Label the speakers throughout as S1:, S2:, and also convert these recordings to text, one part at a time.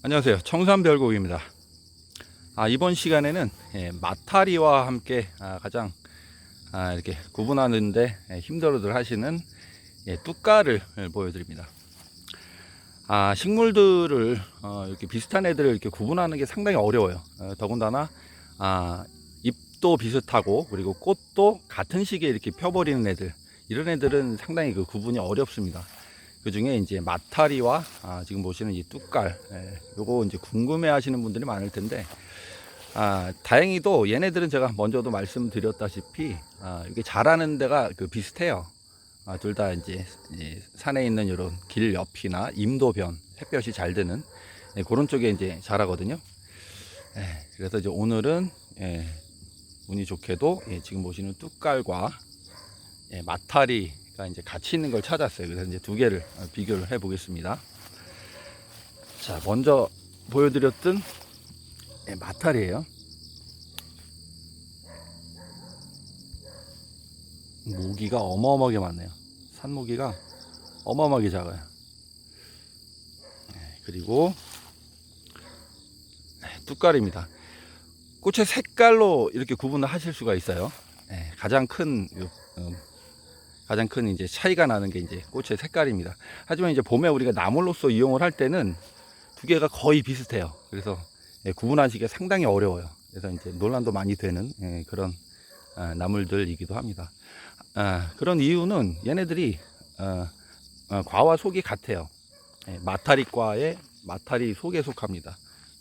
S1: 안녕하세요. 청산별곡입니다. 아, 이번 시간에는 예, 마타리와 함께 아, 가장 아, 이렇게 구분하는데 예, 힘들어들 하시는 예, 뚜까를 보여드립니다. 아, 식물들을 어, 이렇게 비슷한 애들을 이렇게 구분하는 게 상당히 어려워요. 어, 더군다나 아, 잎도 비슷하고 그리고 꽃도 같은 시기에 이렇게 펴버리는 애들 이런 애들은 상당히 그 구분이 어렵습니다. 그 중에 이제 마타리와 아, 지금 보시는 이 뚝깔, 예, 요거 이제 궁금해 하시는 분들이 많을 텐데, 아, 다행히도 얘네들은 제가 먼저도 말씀드렸다시피, 아, 이게 자라는 데가 그 비슷해요. 아, 둘 다 이제, 이제 산에 있는 이런 길 옆이나 임도변, 햇볕이 잘 드는 예, 그런 쪽에 이제 자라거든요. 예, 그래서 이제 오늘은, 예, 운이 좋게도 예, 지금 보시는 뚝깔과 예, 마타리가 이제 같이 있는 걸 찾았어요. 그래서 이제 두 개를 어, 비교를 해 보겠습니다. 자, 먼저 보여드렸던 예, 마타리예요. 모기가 어마어마하게 많네요. 산모기가 어마어마하게 작아요. 예, 그리고 예, 뚜까리입니다. 꽃의 색깔로 이렇게 구분을 하실 수가 있어요. 예, 가장 큰 요, 음, 가장 큰 이제 차이가 나는 게 이제 꽃의 색깔입니다. 하지만 이제 봄에 우리가 나물로서 이용을 할 때는 두 개가 거의 비슷해요. 그래서 예, 구분하시기가 상당히 어려워요. 그래서 이제 논란도 많이 되는 예, 그런 아, 나물들이기도 합니다. 아, 그런 이유는 얘네들이 어, 어, 과와 속이 같아요. 예, 마타리과의 마타리 속에 속합니다.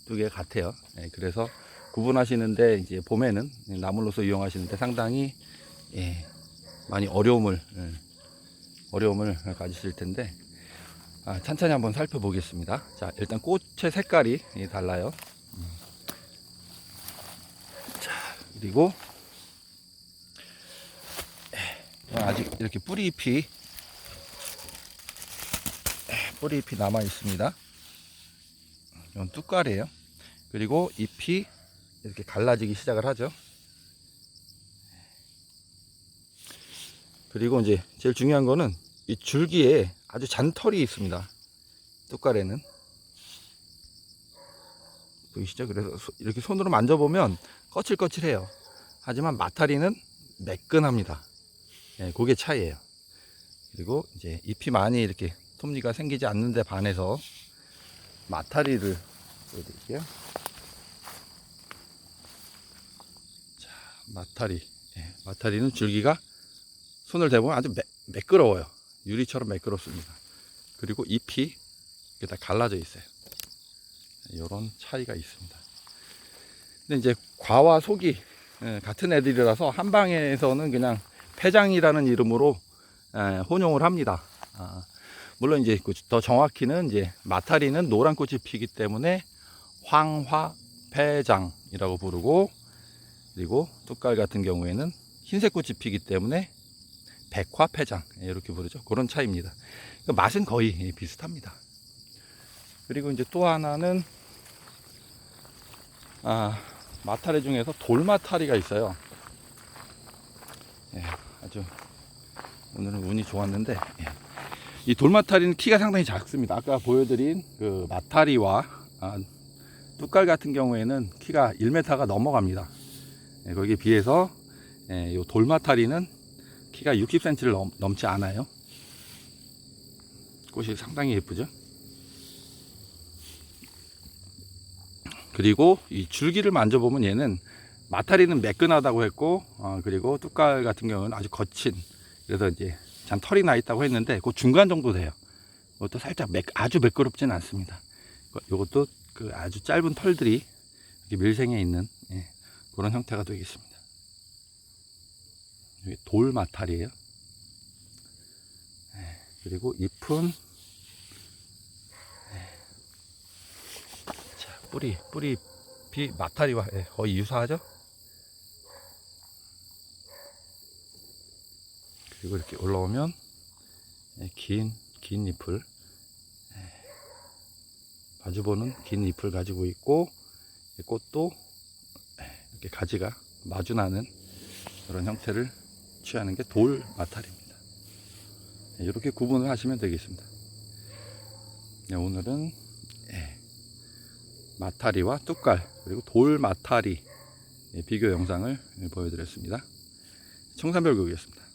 S1: 두 개 같아요. 예, 그래서 구분하시는데 이제 봄에는 나물로서 이용하시는데 상당히 예, 많이 어려움을 예, 어려움을 가지실 텐데 아, 천천히 한번 살펴보겠습니다. 자 일단 꽃의 색깔이 예, 달라요. 음. 자 그리고 예, 아직 이렇게 뿌리 잎이 예, 뿌리 잎이 남아 있습니다. 이건 뚝깔이에요. 그리고 잎이 이렇게 갈라지기 시작을 하죠. 그리고 이제 제일 중요한 거는 이 줄기에 아주 잔털이 있습니다. 뚝갈에는 보이시죠? 그래서 소- 이렇게 손으로 만져보면 거칠거칠해요. 하지만 마타리는 매끈합니다. 예, 그게 차이예요. 그리고 이제 잎이 많이 이렇게 톱니가 생기지 않는데 반해서 마타리를 보여드릴게요. 자, 마타리. 예, 마타리는 줄기가 손을 대보면 아주 매, 매끄러워요. 유리처럼 매끄럽습니다. 그리고 잎이 이렇게 다 갈라져 있어요. 이런 차이가 있습니다. 근데 이제 과와 속이 예, 같은 애들이라서 한방에서는 그냥 폐장이라는 이름으로 예, 혼용을 합니다. 아, 물론 이제 그더 정확히는 이제 마타리는 노란 꽃이 피기 때문에 황화폐장이라고 부르고 그리고 뚝깔 같은 경우에는 흰색 꽃이 피기 때문에 백화폐장 이렇게 부르죠. 그런 차이입니다. 그 맛은 거의 비슷합니다. 그리고 이제 또 하나는 아, 마타리 중에서 돌마타리가 있어요. 예, 아주 오늘은 운이 좋았는데 예. 이 돌마타리는 키가 상당히 작습니다. 아까 보여드린 그 마타리와 아, 뚝깔 같은 경우에는 키가 1m가 넘어갑니다. 예, 거기에 비해서 예, 이 돌마타리는 키가 60cm를 넘, 넘지 않아요. 꽃이 상당히 예쁘죠. 그리고 이 줄기를 만져보면 얘는 마타리는 매끈하다고 했고, 어, 그리고 뚝깔 같은 경우는 아주 거친, 그래서 이제 잔 털이 나 있다고 했는데, 그 중간 정도 돼요. 이것도 살짝 매, 아주 매끄럽진 않습니다. 이것도 그 아주 짧은 털들이 밀생에 있는 예, 그런 형태가 되겠습니다. 돌 마탈이에요. 예, 그리고 잎은 예. 자, 뿌리 뿌리 비 마타리와 예, 거의 유사하죠. 그리고 이렇게 올라오면 예, 긴, 긴 잎을 예, 마주보는 긴 잎을 가지고 있고 이 꽃도 예, 이렇게 가지가 마주나는 그런 형태를 취하는 게 돌 마탈입니다. 예, 이렇게 구분을 하시면 되겠습니다. 네, 오늘은 예, 마타리와 뚝갈 그리고 돌 마타리 예, 비교 영상을 보여드렸습니다. 청산별곡이었습니다.